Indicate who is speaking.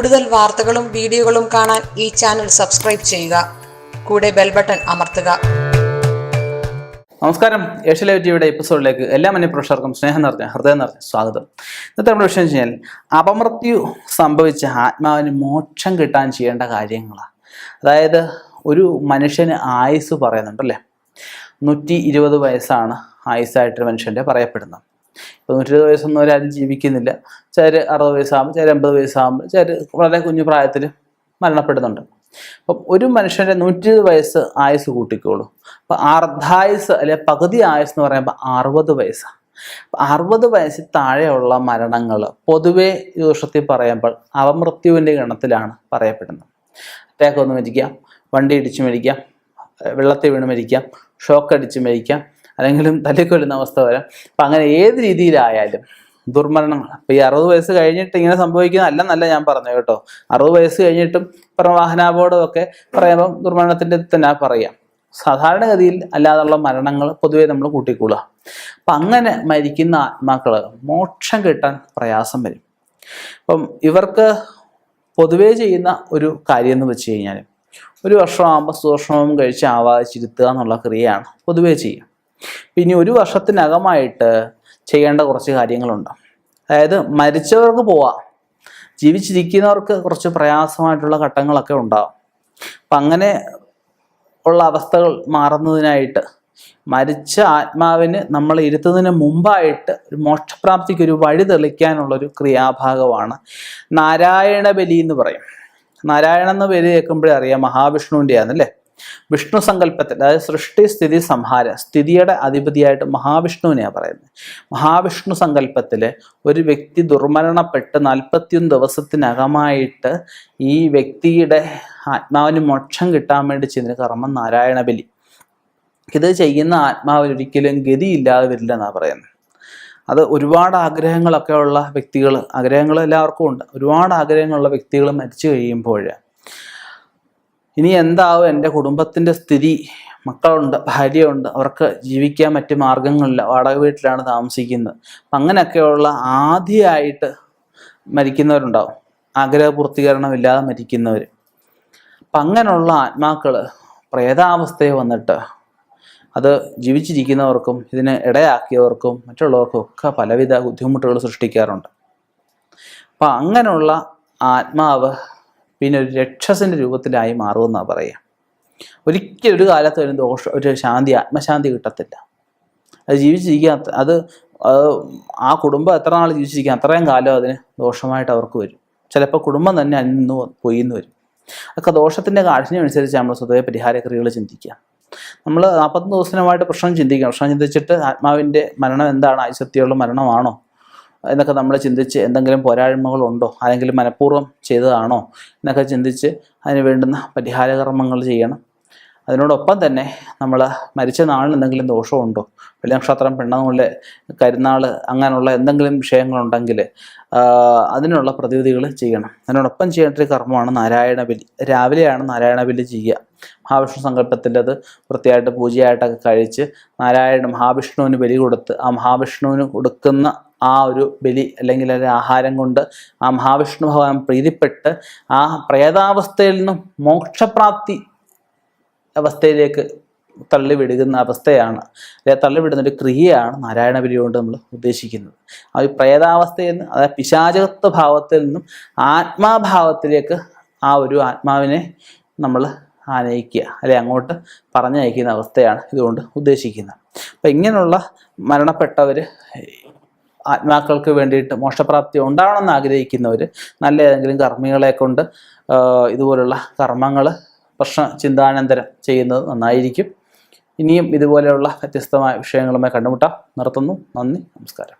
Speaker 1: കൂടുതൽ വാർത്തകളും വീഡിയോകളും കാണാൻ ഈ ചാനൽ സബ്സ്ക്രൈബ് ചെയ്യുക. കൂടെ ബെൽ ബട്ടൺ അമർത്തുക.
Speaker 2: നമസ്കാരം. ഏഷ്യ ലൈവ് ടിവിയുടെ എപ്പിസോഡിലേക്ക് എല്ലാ മനുഷ്യർക്കും സ്നേഹം നിറഞ്ഞ ഹൃദയം നിറഞ്ഞ സ്വാഗതം. ഇന്നത്തെ നമ്മുടെ വിഷയം ചെയ്യാൻ അപമൃത്യു സംഭവിച്ച ആത്മാവിന് മോക്ഷം കിട്ടാൻ ചെയ്യേണ്ട കാര്യങ്ങളാണ്. അതായത് ഒരു മനുഷ്യന് ആയുസ് പറയുന്നുണ്ടല്ലേ? നൂറ്റി ഇരുപത് വയസ്സാണ് ആയുസ്സായിട്ട് മനുഷ്യന്റെ പറയപ്പെടുന്നത്. ഇപ്പോൾ ഏഴ് വയസ്സൊന്നും ഒരാരും ജീവിക്കുന്നില്ല. ചിലർ അറുപത് വയസ്സാകുമ്പോൾ ചിലർ എൺപത് വയസ്സാകുമ്പോൾ ചിലർ വളരെ കുഞ്ഞു പ്രായത്തിൽ മരണപ്പെടുന്നുണ്ട്. അപ്പം ഒരു മനുഷ്യന്റെ നൂറ്റി ഇരുപത് വയസ്സ് ആയുസ് കൂട്ടിക്കോളൂ. അപ്പം അർദ്ധായുസ് അല്ലെ പകുതി ആയുസ് എന്ന് പറയുമ്പോൾ അറുപത് വയസ്സാണ് അറുപത് വയസ്സിൽ താഴെയുള്ള മരണങ്ങൾ പൊതുവെ ഈ വർഷത്തിൽ പറയുമ്പോൾ അവമൃത്യുവിന്റെ ഗണത്തിലാണ് പറയപ്പെടുന്നത്. അറ്റാക്ക് ഒന്ന് മരിക്കാം വണ്ടി ഇടിച്ച് മരിക്കാം വെള്ളത്തിൽ വീണ് മരിക്കാം ഷോക്ക് അടിച്ച് മരിക്കാം അല്ലെങ്കിലും തല്ലിക്കൊല്ലുന്ന അവസ്ഥ വരാം. അപ്പം അങ്ങനെ ഏത് രീതിയിലായാലും ദുർമരണങ്ങൾ അപ്പം ഈ അറുപത് വയസ്സ് കഴിഞ്ഞിട്ട് ഇങ്ങനെ സംഭവിക്കുന്ന അല്ലെന്നല്ല ഞാൻ പറഞ്ഞു കേട്ടോ. അറുപത് വയസ്സ് കഴിഞ്ഞിട്ടും പറഞ്ഞ വാഹനാപകടമൊക്കെ പറയുമ്പം ദുർമരണത്തിന്റെ തന്നെ പറയാം. സാധാരണഗതിയിൽ അല്ലാതുള്ള മരണങ്ങൾ പൊതുവേ നമ്മൾ കൂട്ടിക്കൊള്ളുക അപ്പം അങ്ങനെ മരിക്കുന്ന ആത്മാക്കൾ മോക്ഷം കിട്ടാൻ പ്രയാസം വരും. അപ്പം ഇവർക്ക് പൊതുവേ ചെയ്യുന്ന ഒരു കാര്യം എന്ന് വെച്ച് കഴിഞ്ഞാൽ ഒരു വർഷമാകുമ്പോൾ സുദോഷവും കഴിച്ച് ആവാഹിച്ചിരുത്തുക എന്നുള്ള ക്രിയയാണ് പൊതുവേ ചെയ്യുക. പിന്നെ ഒരു വർഷത്തിനകമായിട്ട് ചെയ്യേണ്ട കുറച്ച് കാര്യങ്ങളുണ്ട്. അതായത് മരിച്ചവർക്ക് പോവാം ജീവിച്ചിരിക്കുന്നവർക്ക് കുറച്ച് പ്രയാസമായിട്ടുള്ള ഘട്ടങ്ങളൊക്കെ ഉണ്ടാവും. അപ്പം അങ്ങനെ ഉള്ള അവസ്ഥകൾ മാറുന്നതിനായിട്ട് മരിച്ച ആത്മാവിന് നമ്മൾ ഇരുത്തുന്നതിന് മുമ്പായിട്ട് ഒരു മോക്ഷപ്രാപ്തിക്ക് ഒരു വഴി തെളിക്കാനുള്ളൊരു ക്രിയാഭാഗമാണ് നാരായണ ബലി എന്ന് പറയും. നാരായണ എന്ന പേര് കേൾക്കുമ്പോഴേ അറിയാം മഹാവിഷ്ണുവിന്റെയാണല്ലേ വിഷ്ണു സങ്കല്പത്തിൽ അതായത് സൃഷ്ടി സ്ഥിതി സംഹാര സ്ഥിതിയുടെ അധിപതിയായിട്ട് മഹാവിഷ്ണുവിനെയാണ് പറയുന്നത് മഹാവിഷ്ണു സങ്കല്പത്തിൽ ഒരു വ്യക്തി ദുർമരണപ്പെട്ട് നാൽപ്പത്തിയൊന്ന് ദിവസത്തിനകമായിട്ട് ഈ വ്യക്തിയുടെ ആത്മാവിന് മോക്ഷം കിട്ടാൻ വേണ്ടി ചെയ്യുന്ന കർമ്മം നാരായണ ബലി ഇത് ചെയ്യുന്ന ആത്മാവിന് ഒരിക്കലും ഗതിയില്ലാതെ വരില്ല എന്നാണ് പറയുന്നത് അത് ഒരുപാട് ആഗ്രഹങ്ങളൊക്കെ ഉള്ള വ്യക്തികൾ ആഗ്രഹങ്ങൾ എല്ലാവർക്കും ഉണ്ട്. ഒരുപാട് ആഗ്രഹങ്ങളുള്ള വ്യക്തികൾ മരിച്ചു കഴിയുമ്പോൾ ഇനി എന്താവും? എന്റെ കുടുംബത്തിന്റെ സ്ഥിതി മക്കളുണ്ട് ഭാര്യയുണ്ട് അവർക്ക് ജീവിക്കാൻ മറ്റു മാർഗങ്ങളില്ല വാടക വീട്ടിലാണ് താമസിക്കുന്നത്. അപ്പം അങ്ങനെയൊക്കെയുള്ള ആദ്യമായിട്ട് മരിക്കുന്നവരുണ്ടാവും. ആഗ്രഹപൂർത്തീകരണമില്ലാതെ മരിക്കുന്നവർ അപ്പം അങ്ങനെയുള്ള ആത്മാക്കൾ പ്രേതാവസ്ഥയെ വന്നിട്ട് അത് ജീവിച്ചിരിക്കുന്നവർക്കും ഇതിന് ഇടയാക്കിയവർക്കും മറ്റുള്ളവർക്കും ഒക്കെ പലവിധ ബുദ്ധിമുട്ടുകൾ സൃഷ്ടിക്കാറുണ്ട്. അപ്പം അങ്ങനെയുള്ള ആത്മാവ് പിന്നെ ഒരു രക്ഷസിന്റെ രൂപത്തിലായി മാറുമെന്നാണ് പറയുക ഒരിക്കലും ഒരു കാലത്ത് ഒരു ദോഷ ഒരു ശാന്തി ആത്മശാന്തി കിട്ടത്തില്ല. അത് ജീവിച്ചിരിക്കാൻ അത് ആ കുടുംബം എത്ര നാൾ ജീവിച്ചിരിക്കാൻ അത്രയും കാലം അതിന് ദോഷമായിട്ട് അവർക്ക് വരും. ചിലപ്പോൾ കുടുംബം തന്നെ അന്ന് പോയിന്ന് വരും. അതൊക്കെ ദോഷത്തിന്റെ കാഠിന്യം അനുസരിച്ച് നമ്മൾ സ്വതവേ പരിഹാരക്രിയകൾ ചിന്തിക്കുക. നമ്മൾ നാൽപ്പത്തൊന്ന് ദിവസമായിട്ട് പ്രശ്നം ചിന്തിക്കണം. പ്രശ്നം ചിന്തിച്ചിട്ട് ആത്മാവിന്റെ മരണം എന്താണ്? ആയുസത്യമുള്ള മരണമാണോ? എന്നൊക്കെ നമ്മൾ ചിന്തിച്ച് എന്തെങ്കിലും പോരായ്മകളുണ്ടോ? അല്ലെങ്കിൽ മനഃപൂർവം ചെയ്തതാണോ? എന്നൊക്കെ ചിന്തിച്ച് അതിന് വേണ്ടുന്ന പരിഹാരകർമ്മങ്ങൾ ചെയ്യണം. അതിനോടൊപ്പം തന്നെ നമ്മൾ മരിച്ച നാളിന് എന്തെങ്കിലും ദോഷമുണ്ടോ? വലിയ നക്ഷത്രം പെണ്ണുള്ള കരുന്നാൾ അങ്ങനെയുള്ള എന്തെങ്കിലും വിഷയങ്ങളുണ്ടെങ്കിൽ അതിനുള്ള പ്രതിവിധികൾ ചെയ്യണം. അതിനോടൊപ്പം ചെയ്യേണ്ട ഒരു കർമ്മമാണ് നാരായണ ബലി. രാവിലെയാണ് നാരായണ ബലി ചെയ്യുക. മഹാവിഷ്ണു സങ്കല്പത്തിൽ അത് വൃത്തിയായിട്ട് പൂജയായിട്ടൊക്കെ കഴിച്ച് നാരായണ മഹാവിഷ്ണുവിന് ബലി കൊടുത്ത് ആ മഹാവിഷ്ണുവിന് കൊടുക്കുന്ന ആ ഒരു ബലി അല്ലെങ്കിൽ ഒരു ആഹാരം കൊണ്ട് ആ മഹാവിഷ്ണു ഭഗവാൻ പ്രീതിപ്പെട്ട് ആ പ്രേതാവസ്ഥയിൽ നിന്നും മോക്ഷപ്രാപ്തി അവസ്ഥയിലേക്ക് തള്ളിവിടുന്ന അവസ്ഥയാണ്. അല്ലെ തള്ളിവിടുന്ന ഒരു ക്രിയയാണ് നാരായണ ബലി കൊണ്ട് നമ്മൾ ഉദ്ദേശിക്കുന്നത്. ആ ഒരു പ്രേതാവസ്ഥയിൽ നിന്ന് അതായത് പിശാചകത്വ ഭാവത്തിൽ നിന്നും ആത്മാഭാവത്തിലേക്ക് ആ ഒരു ആത്മാവിനെ നമ്മൾ ആനയിക്കുക അല്ലെ അങ്ങോട്ട് പറഞ്ഞയക്കുന്ന അവസ്ഥയാണ് ഇതുകൊണ്ട് ഉദ്ദേശിക്കുന്നത്. അപ്പം ഇങ്ങനെയുള്ള മരണപ്പെട്ടവർ ആത്മാക്കൾക്ക് വേണ്ടിയിട്ട് മോക്ഷപ്രാപ്തി ഉണ്ടാവണമെന്ന് ആഗ്രഹിക്കുന്നവർ നല്ല ഏതെങ്കിലും കർമ്മികളെ കൊണ്ട് ഇതുപോലുള്ള കർമ്മങ്ങൾ പ്രശ്ന ചിന്താനന്തരം ചെയ്യുന്നത് നന്നായിരിക്കും. ഇനിയും ഇതുപോലെയുള്ള വ്യത്യസ്തമായ വിഷയങ്ങളുമായി കണ്ടുമുട്ടാം. നിർത്തുന്നു. നന്ദി. നമസ്കാരം.